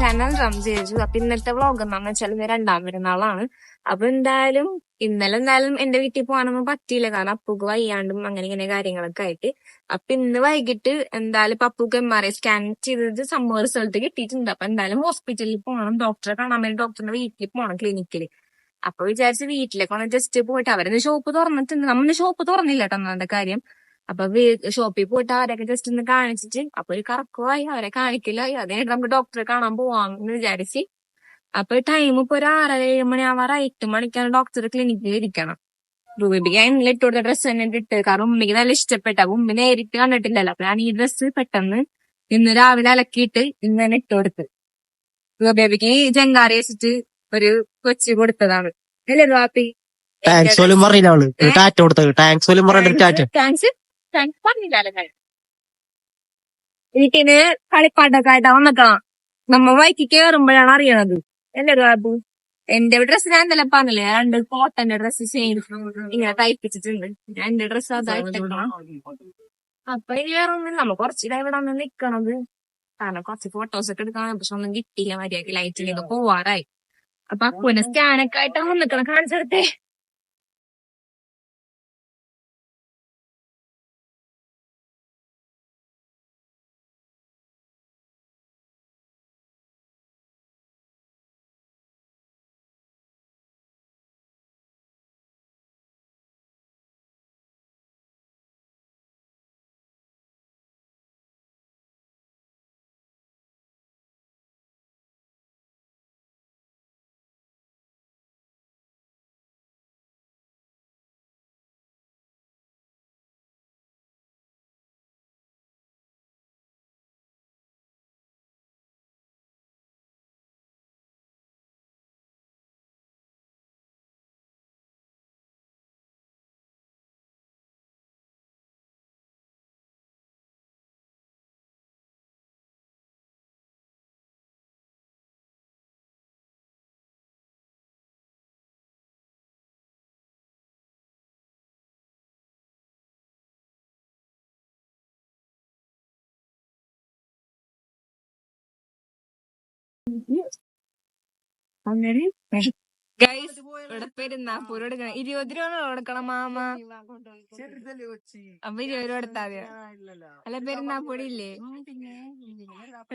Channel rum ചെയ്തു അപ്പൊ ഇന്നത്തെ വ്ളോഗ് എന്ന് വെച്ചാൽ ഇത് രണ്ടാം പെരുന്നാളാണ്. അപ്പൊ എന്തായാലും ഇന്നലെ എന്തായാലും എന്റെ വീട്ടിൽ പോകാനൊന്നും പറ്റിയില്ല. കാരണം അപ്പുക്ക് വയ്യാണ്ടും അങ്ങനെ ഇങ്ങനെ കാര്യങ്ങളൊക്കെ ആയിട്ട്. അപ്പൊ ഇന്ന് വൈകിട്ട് എന്തായാലും അപ്പൂക്ക് എം ആർ ഐ സ്കാൻ ചെയ്തത് സംഭവ റിസൾട്ട് കിട്ടിയിട്ടുണ്ട്. അപ്പൊ എന്തായാലും ഹോസ്പിറ്റലിൽ പോകണം ഡോക്ടറെ കാണാൻ വേണ്ടി ഡോക്ടറിന്റെ വീട്ടിൽ പോകണം ക്ലിനിക്കിൽ അപ്പൊ വിചാരിച്ച് വീട്ടിലേക്ക് ഒന്ന് ജസ്റ്റ് പോയിട്ട് അവരൊന്ന് ഷോപ്പ് തുറന്നിട്ടുണ്ട്. നമ്മൾ ഷോപ്പ് തുറന്നില്ല കേട്ടോ കാര്യം. അപ്പൊ ഷോപ്പിൽ പോയിട്ട് അവരൊക്കെ ജസ്റ്റ് ഒന്ന് കാണിച്ചിട്ട് അപ്പൊ ഒരു കറക്കമായി അവരെ കാണിക്കില്ലായി അതെ നമുക്ക് ഡോക്ടറെ കാണാൻ പോവാന്ന് വിചാരിച്ച്. അപ്പൊ ടൈം ഇപ്പൊ ഒരു ആറര ഏഴ് മണി ആവാറ് എട്ട് മണിക്കാണ് ഡോക്ടർ ക്ലിനിക്കിൽ ഇരിക്കണം. റൂബിക്ക് അതിനുള്ള ഇട്ട് കൊടുത്ത ഡ്രസ്സ് തന്നെ ഇട്ട് കാരണം ഉമ്മിക്ക് നല്ല ഇഷ്ടപ്പെട്ട അപ്പൊ ഉമ്മി നേരിട്ട് കണ്ടിട്ടില്ലല്ലോ. അപ്പൊ ഞാൻ ഈ ഡ്രസ്സ് പെട്ടെന്ന് ഇന്ന് രാവിലെ അലക്കിയിട്ട് ഇന്ന് തന്നെ ഇട്ട് കൊടുത്ത്. റൂബിക്ക് ജങ്കാറി വെച്ചിട്ട് ഒരു കൊച്ചി കൊടുത്തതാണ്. അല്ലേ റാപ്പി താങ്ക്സ് പോലും പറഞ്ഞില്ല അവൾ. ടാറ്റ കൊടുത്തത്. ടാങ്ക്സ് പോലും പറഞ്ഞിട്ട് ടാറ്റ താങ്ക്സ് വീട്ടിന് കളിപ്പാട്ടൊക്കെ ആയിട്ടാ നമ്മ വൈക്ക് കേറുമ്പോഴാണ് അറിയണത്. അല്ലേ ബാബു? എന്റെ ഡ്രസ്സ് ഞാൻ ഇന്നലെ പറഞ്ഞില്ലേ രണ്ട് കോട്ടന്റെ ഡ്രസ്സ് സെയിം ഇങ്ങനെ തയ്പ്പിച്ചിട്ടുണ്ട്. എന്റെ അതായിട്ടേക്കണം അപ്പൊ ഇനി വേറെ ഒന്നും നമ്മ കുറച്ച് ഇവിടെ വന്ന് നിക്കണത്. കാരണം കുറച്ച് ഫോട്ടോസ് ഒക്കെ എടുക്കാൻ പക്ഷെ ഒന്നും കിട്ടിയില്ല. മര്യാദയ്ക്ക് ലൈറ്റിലേക്ക് പോവാറായി. അപ്പൊ അപ്പുനെ സ്കാനൊക്കെ ആയിട്ടാണ് നിക്കണം കാണിച്ചെടുത്തേ അങ്ങനെ ഗൈസ് ഇവിടെ പെരുന്നാപ്പൂര് എടുക്കണം ഇരുപത് രൂപ കൊടുക്കണം മാമ. അപ്പൊ ഇരുപത് രൂപ എടുത്താ മതിയോ? അല്ല പെരുന്നാപ്പൊടി ഇല്ലേ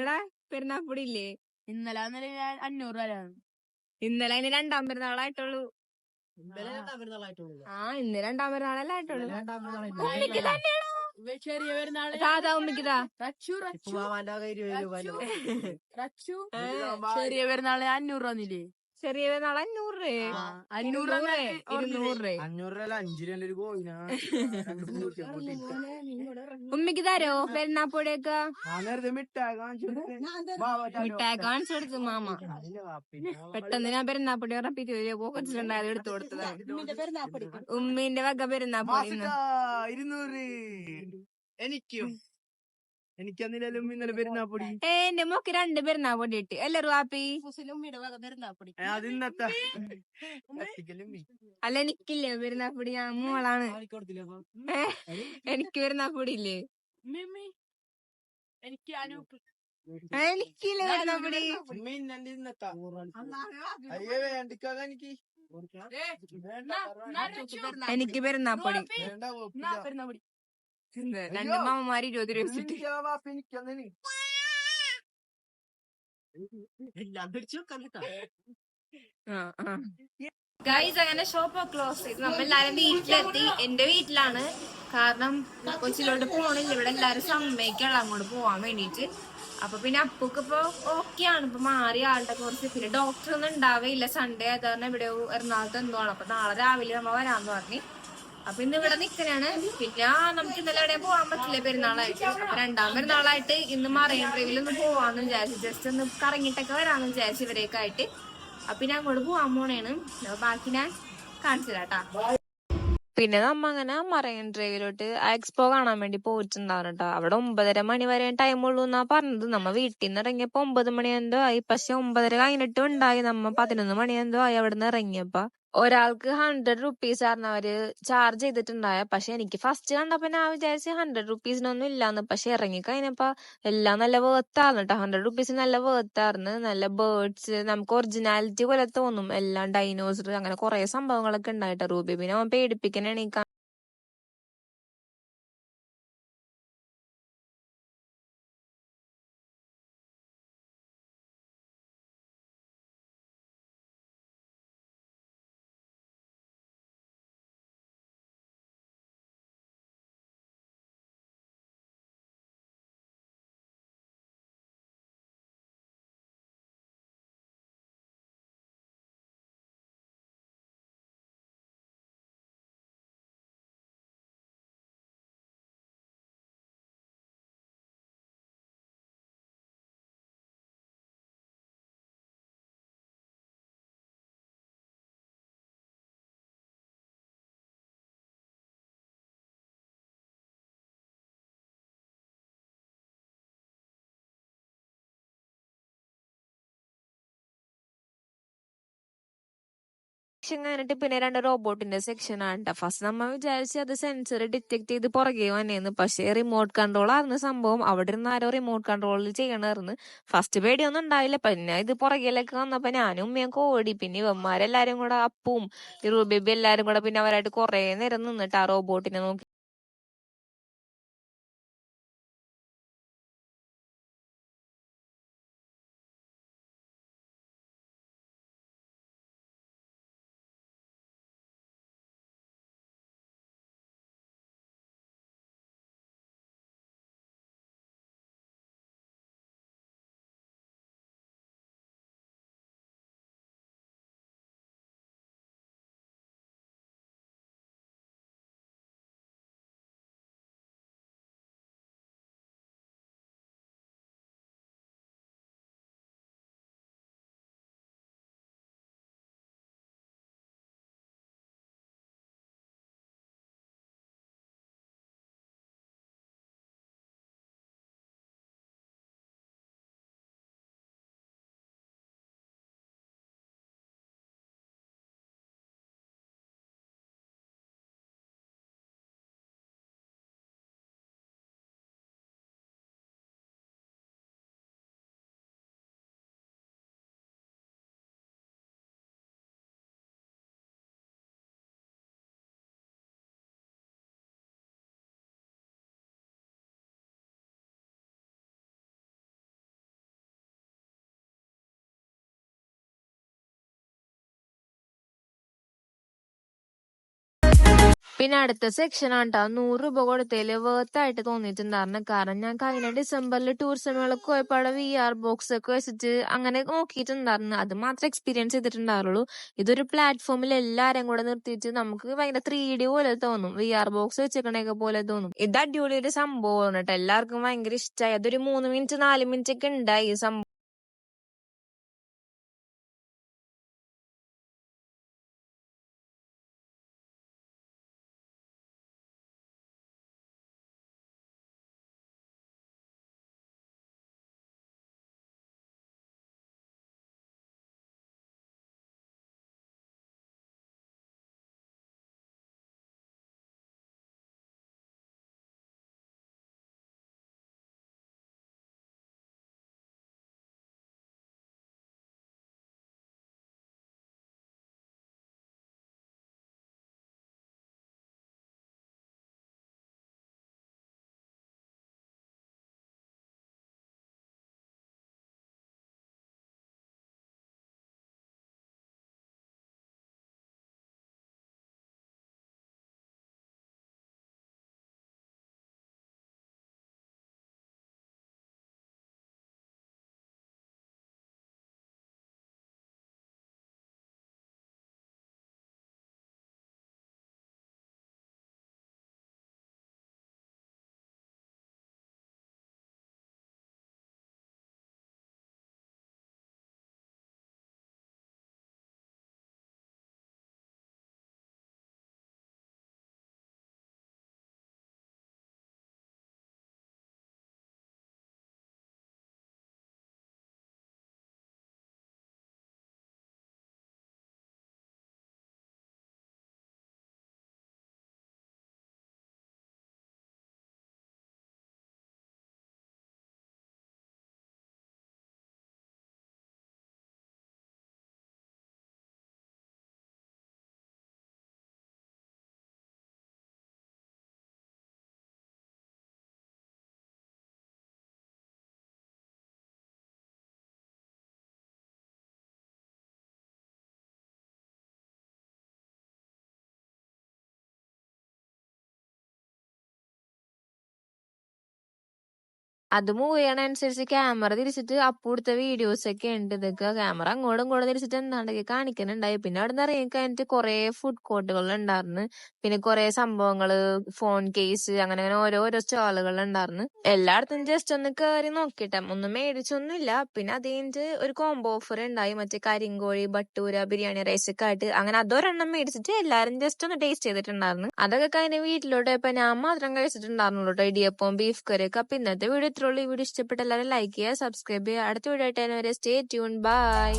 എടാ പെരുന്നാപ്പൊടി ഇല്ലേ ഇന്നലെ ഞാൻ അഞ്ഞൂറ് രൂപ ഇന്നലെ അതിന് രണ്ടാം പെരുന്നാളായിട്ടുള്ളൂ ആ ഇന്ന് രണ്ടാം പെരുന്നാളല്ലേ ആയിട്ടുള്ളൂ. ചെറിയ പെരുന്നാൾ സാധാ ഉമ്മിക്കിതാ റച്ചു റച്ചു. റച്ചു. ചെറിയ പെരുന്നാൾ അഞ്ഞൂറ് തന്നില്ലേ ചെറിയ പെരുന്നാൾ അഞ്ഞൂറ്. രൂപ അഞ്ഞൂറ് ഇരുന്നൂറ്. ഇരുന്നൂറ് രൂപ അഞ്ഞൂറ് രൂപ അഞ്ചു രൂപ ഒരു കോയിനാ ഉമ്മിക്ക് തരോ പെരുന്നാപ്പൊടിയൊക്കെ? മിഠായി കാണിച്ചു കൊടുത്തു മാമ. പെട്ടെന്ന് ഞാൻ പെരുന്നാപ്പൊടി ഉറപ്പിച്ചു പോക്കറ്റിലുണ്ടായത് എടുത്തു കൊടുത്തത്. ഉമ്മീന്റെ വക പെരുന്നാപ്പൊടി. ഇരുന്നൂറ്. എനിക്കും. എനിക്കന്നിലും ഇന്നലെ പെരുന്നാ പൊടി? എന്റെ മോക്ക് രണ്ട് പെരുന്നാപ്പൊടി ഇട്ട്. എല്ലാരും ഹാപ്പി അത് ഇന്നത്തെ. അല്ല എനിക്കില്ലേ പെരുന്നാപ്പൊടി ഞാൻ മോളാണ്. എനിക്ക് എനിക്ക് പെരുന്നാപ്പൊടി ഇല്ലേ? എനിക്ക് എനിക്കില്ല അയ്യോ വേണ്ടിക്കാക എനിക്ക്. എനിക്ക് പെരുന്നാപ്പൊടി. പെരുന്നാപ്പൊടി രണ്ട് മാമന്മാര് ഇരുപത് രൂപ വെച്ചിട്ട്. ഗൈസ് അങ്ങനെ ഷോപ്പ് ക്ലോസ് ചെയ്തു നമ്മൾ എല്ലാരും വീട്ടിലെത്തി. എന്റെ വീട്ടിലാണ്. കാരണം കൊച്ചിലോട്ട് പോണില്ല. ഇവിടെ എല്ലാരും സമ്മതിക്കാണ് അങ്ങോട്ട് പോവാൻ വേണ്ടിട്ട്. അപ്പൊ പിന്നെ അപ്പൂക്ക് ഇപ്പൊ ഓക്കെ ആണ്. ഇപ്പൊ മാറിയ ആളുടെ കുറച്ച് പിന്നെ ഡോക്ടർ ഒന്നും ഉണ്ടാവേയില്ല. സൺഡേ ആയത് കാരണം ഇവിടെ എറണാകുളത്ത് എന്തോ ആണ്. അപ്പൊ നാളെ രാവിലെ നമ്മ വരാന്ന് പറഞ്ഞു. അപ്പൊ ഇന്ന് ഇവിടെ നിൽക്കലാണ് പിന്നെ നമുക്ക് ഇന്നലെ അവിടെ പോകാൻ പറ്റില്ല പെരുന്നാളായിട്ട്. അപ്പൊ രണ്ടാം പെരുന്നാളായിട്ട് ഇന്ന് മറൈൻ ഡ്രൈവിൽ ഒന്ന് പോവാന്ന് വിചാരിച്ചു ജസ്റ്റ് ഒന്ന് കറങ്ങിട്ടൊക്കെ വരാന്ന് വിചാരിച്ചു ഇവരെയൊക്കെ ആയിട്ട്. അപ്പൊ ഞാൻ അങ്ങോട്ട് പോവാൻ പോണേണ്. ബാക്കി ഞാൻ കാണിച്ചു തരാട്ടാ. പിന്നെ നമ്മ അങ്ങനെ മറൈൻ ഡ്രൈവിലോട്ട് എക്സ്പോ കാണാൻ വേണ്ടി പോയിട്ടുണ്ടാവും കേട്ടോ അവിടെ ഒമ്പതര മണി വരെ ടൈം ഉള്ളൂ എന്നാ പറഞ്ഞത്. നമ്മ വീട്ടിൽ നിന്ന് ഇറങ്ങിയപ്പോ ഒമ്പത് മണി എന്തോ ആയി. പക്ഷെ ഒമ്പതര കഴിഞ്ഞിട്ടും ഉണ്ടായി. നമ്മ പതിനൊന്ന് മണി എന്തോ ആയി അവിടെ നിന്ന് ഇറങ്ങിയപ്പോ. ഒരാൾക്ക് ഹൺഡ്രഡ് റുപ്പീസ് ആയിരുന്നു അവർ ചാർജ് ചെയ്തിട്ടുണ്ടായ പക്ഷെ എനിക്ക് ഫസ്റ്റ് കണ്ടപ്പോ ഞാൻ വിചാരിച്ചു ഹൺഡ്രഡ് റുപ്പീസിനൊന്നും ഇല്ലാന്ന് പക്ഷെ ഇറങ്ങി കഴിഞ്ഞപ്പോ എല്ലാം നല്ല വേർത്തായിരുന്നു കേട്ടോ ഹൺഡ്രഡ് റുപ്പീസ് നല്ല വേർത്തായിരുന്നു നല്ല ബേർഡ്സ് നമുക്ക് ഒറിജിനാലിറ്റി പോലെ തോന്നും. എല്ലാം ഡൈനോസർ അങ്ങനെ കുറെ സംഭവങ്ങളൊക്കെ ഉണ്ടായിട്ടോ. റൂബി പിന്നെ അവൻ പേടിപ്പിക്കണേ സെക്ഷൻ കഴിഞ്ഞിട്ട് പിന്നെ രണ്ട് റോബോട്ടിന്റെ സെക്ഷൻ ആണ് കേട്ടോ ഫസ്റ്റ് നമ്മൾ വിചാരിച്ചു അത് സെൻസർ ഡിറ്റക്ട് ചെയ്ത് പുറകെ വന്നേന്ന്. പക്ഷേ റിമോട്ട് കൺട്രോൾ ആയിരുന്നു സംഭവം അവിടെ ഇരുന്ന് ആരോ റിമോട്ട് കൺട്രോളിൽ ചെയ്യണമായിരുന്നു ഫസ്റ്റ് പേടിയൊന്നും ഉണ്ടായില്ല. പിന്നെ ഇത് പുറകിലേക്ക് വന്നപ്പോ ഞാനും ഉമ്മയും കോടി പിന്നെ ഇവന്മാരെല്ലാരും കൂടെ അപ്പും റൂബേബി എല്ലാരും കൂടെ പിന്നെ അവരായിട്ട് കുറെ നേരം നിന്നിട്ട് ആ റോബോട്ടിനെ നോക്കി പിന്നെ അടുത്ത സെക്ഷൻ ആണ് കേട്ടോ നൂറ് രൂപ കൊടുത്തതിൽ വേർത്തായിട്ട് തോന്നിയിട്ടുണ്ടായിരുന്നു കാരണം ഞാൻ കഴിഞ്ഞ ഡിസംബറിൽ ടൂറിസം മേളക്ക് പോയപ്പോ അവിടെ വി ആർ ബോക്സ് ഒക്കെ വെച്ചിട്ട് അങ്ങനെ നോക്കിയിട്ടുണ്ടായിരുന്നു അത് മാത്രം എക്സ്പീരിയൻസ് ചെയ്തിട്ടുണ്ടാവുള്ളൂ. ഇതൊരു പ്ലാറ്റ്ഫോമിൽ എല്ലാരും കൂടെ നിർത്തിയിട്ട് നമുക്ക് ഭയങ്കര ത്രീ ഡി പോലെ തോന്നും. വി ആർ ബോക്സ് വെച്ചേക്കണേക്കെ പോലെ തോന്നും. ഇത് അടിപൊളി ഒരു സംഭവമാണ് കേട്ടോ എല്ലാവർക്കും ഭയങ്കര ഇഷ്ടമായി അതൊരു മൂന്ന് മിനിറ്റ് നാല് മിനിറ്റ് ഒക്കെ ഉണ്ടായി ഈ സംഭവം അത് മൂവ് ചെയ്യണ അനുസരിച്ച് ക്യാമറ തിരിച്ചിട്ട് അപ്പു വീഡിയോസ് ഒക്കെ ഉണ്ട്. ഇതൊക്കെ ക്യാമറ അങ്ങോട്ടും ഇങ്ങോട്ടും തിരിച്ചിട്ട് എന്താണ്ടൊക്കെ കാണിക്കുന്നുണ്ടായി പിന്നെ അവിടെ നിന്ന് ഇറങ്ങി കഴിഞ്ഞിട്ട് കുറെ ഫുഡ് കോർട്ടുകൾ ഉണ്ടായിരുന്നു. പിന്നെ കുറെ സംഭവങ്ങൾ ഫോൺ കേസ് അങ്ങനെ അങ്ങനെ ഓരോരോ ഓരോ സ്റ്റാളുകൾ ഉണ്ടായിരുന്നു. എല്ലായിടത്തും ജസ്റ്റ് ഒന്ന് കയറി നോക്കിട്ടെ. ഒന്നും മേടിച്ചൊന്നുമില്ല. പിന്നെ അത് കഴിഞ്ഞിട്ട് ഒരു കോംബോ ഓഫർ ഉണ്ടായി. മറ്റേ കരിങ്കോഴി ബട്ടൂര ബിരിയാണി റൈസ് ഒക്കെ ആയിട്ട് അങ്ങനെ അതൊരെണ്ണം മേടിച്ചിട്ട് എല്ലാരും ജസ്റ്റ് ഒന്ന് ടേസ്റ്റ് ചെയ്തിട്ടുണ്ടായിരുന്നു. അതൊക്കെ കഴിഞ്ഞ് വീട്ടിലോട്ട് ഇപ്പൊ ഞാൻ മാത്രം കഴിച്ചിട്ടുണ്ടായിരുന്നുള്ളൂ ഇടിയപ്പം ബീഫ് കറിയൊക്കെ അപ്പൊ ഇന്നത്തെ വീഡിയോ ഇത്രയുള്ളൂ ഈ വീഡിയോ ഇഷ്ടപ്പെട്ട എല്ലാവരും ലൈക്ക് ചെയ്യുക സബ്സ്ക്രൈബ് ചെയ്യുക. അടുത്ത വീഡിയോ ആയിട്ട് വരെ സ്റ്റേ ട്യൂൺ ബൈ